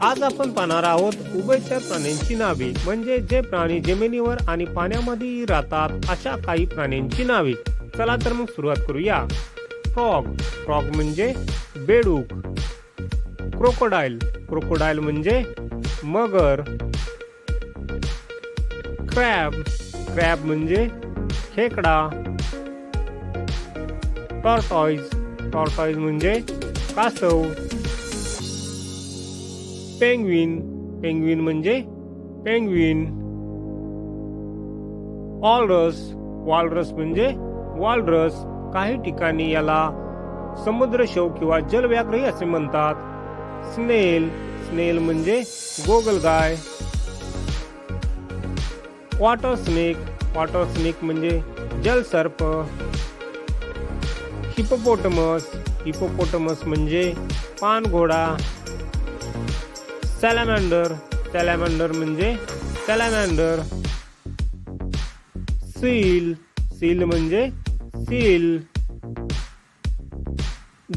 आज आपण पाहणार आहोत उभयचर प्राण्यांची नावे. म्हणजे जे प्राणी जमिनीवर आणि पाण्यामध्ये राहतात अशा काही प्राण्यांची नावे. चला तर मग सुरुवात करूया. फ्रॉग. फ्रॉग म्हणजे बेडूक. क्रोकोडाईल. क्रोकोडाईल म्हणजे मगर. क्रॅब. क्रॅब म्हणजे खेकडा. टॉर्टॉईज टॉर्टॉईज म्हणजे कासव. पेंग्विन. पेंग्विन म्हणजे पेंग्विन. ऑलरस वॉलरस म्हणजे वॉलरस. काही ठिकाणी याला समुद्र शव किंवा जलव्याघ्रही असे म्हणतात. स्नेल. स्नेल म्हणजे गोगलगाय वॉटर स्नेक. वॉटर स्नेक म्हणजे जलसर्प. हिपोपोटमस हिपोपोटमस म्हणजे पानघोडा. सॅलामँडर सॅलामँडर म्हणजे सॅलामँडर. सील सील म्हणजे सील.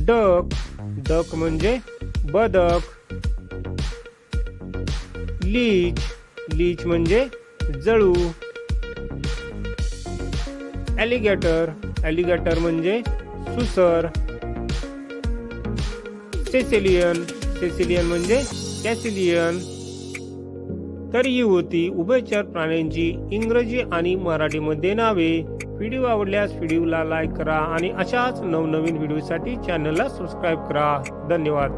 डक डक म्हणजे बदक. लीच लीच म्हणजे जळू. ॲलिगेटर ॲलिगेटर म्हणजे सुसर. सेसिलियन सेसिलियन म्हणजे कॅसिलियन. तर ही होती उभयचर प्राण्यांची इंग्रजी आणि मराठीमध्ये नावे. व्हिडिओ आवडल्यास व्हिडिओला लाईक करा आणि अशाच नवनवीन व्हिडिओसाठी चॅनलला सबस्क्राईब करा. धन्यवाद.